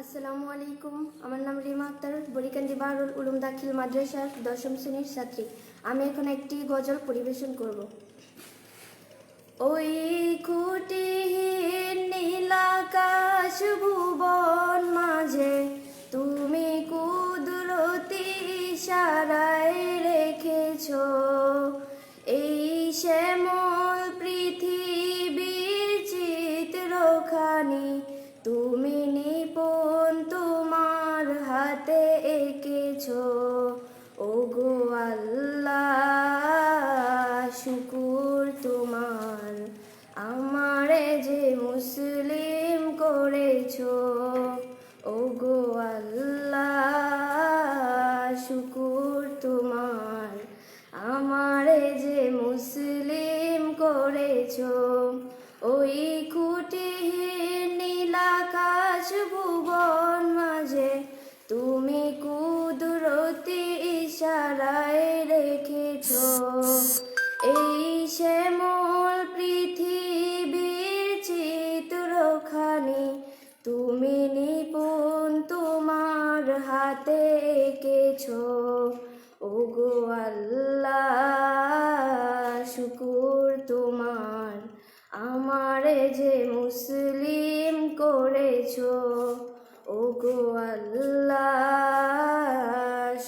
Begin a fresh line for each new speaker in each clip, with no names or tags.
আসসালামু আলাইকুম। আমার নাম রিমা আক্তার, বরিকান্দি বারুল উলুম দাখিল মাদ্রাসার দশম শ্রেণির ছাত্রী। আমি এখন একটি গজল পরিবেশন করব। ওই খুঁটিহীন নীলাকাশ ভুবন মাঝে তুমি কুদরতি ইশারায় রেখেছ। এই শ্যামল হাতে এঁকেছ। ও গো আল্লাহ, শুকুর তোমার। আমারে যে মুসলিম করেছ ও গো আল্লাহ, শুকুর তোমার। আমারে যে মুসলিম করেছ, ওই খুঁটিহীন নীলাকাশ ভুবন ইশারায় রেখেছ। এই শ্যামল পৃথিবীর চিত্রখানি। তুমি নিপুণ তোমার হাতে এঁকেছ। ও গো আল্লাহ, শুকুর তোমার। আমারে যে মুসলিম করেছ। ও গো আল্লাহ,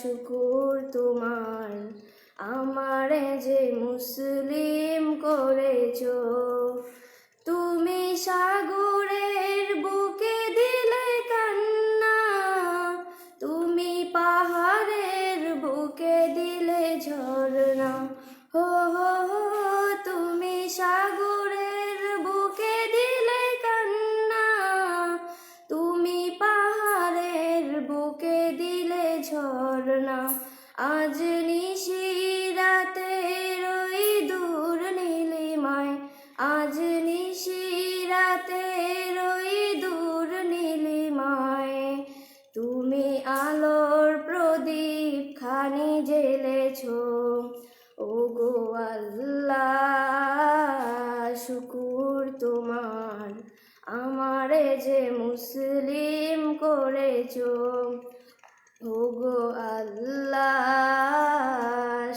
শুকুর তোমার। আমারে যে মুসলিম করেছ, তুমি সাগরের বুকে দিলে কান্না, তুমি পাহাড়ের বুকে দিলে ঝরনা হো হো তুমি সাগরের বুকে দিলে কান্না, তুমি পাহাড়ের বুকে দিলে ঝরনা আজ নিশিরাতে রই দূর নীলিমায়। আজ নিশিরাতে রই দূর নীলিমায়। তুমি আলোর প্রদীপ খানি জেলেছ ও গো শুকুর তোমার। আমারে যে মুসলিম করেছ। ও গো আল্লাহ,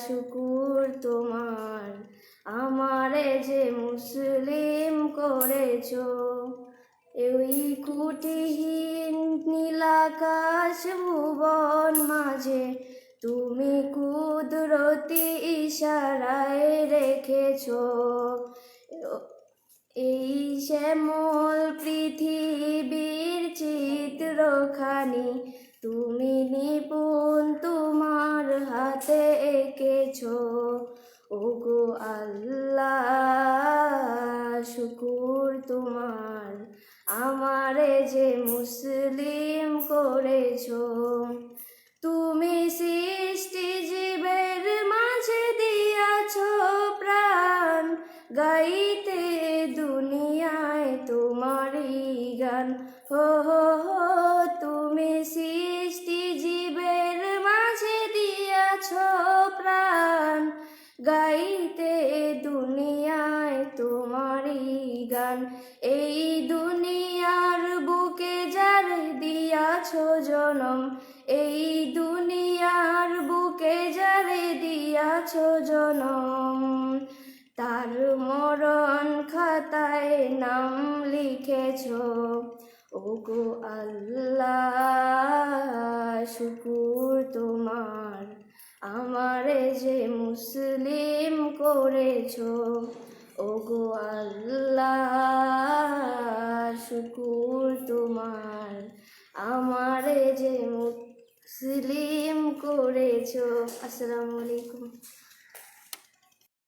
শুকুর তোমার। আমারে যে মুসলিম করেছ ওই কুটিহীন নীলাকাশ ভুবন মাঝে তুমি কুদরতি ইশারায় রেখেছ। এই শ্যামল পৃথিবীর চিত্রখানি তুমি নিপুণ তোমার হাতে এঁকেছ। গো আল্লাহ শুকুর তোমার। আমারে যে মুসলিম করেছ তুমি এই দুনিয়ার বুকে যার দিয়াছ জনম, এই দুনিয়ার বুকে যারে দিয়াছ জনম, তার মরণ খাতায় নাম লিখেছ। ও গো আল্লাহ, শুকুর তোমার, আমারে যে মুসলিম করেছ। ও গো আল্লাহ শুকুর তোমার আমারে যে মুসলিম করেছ আসসালামু আলাইকুম।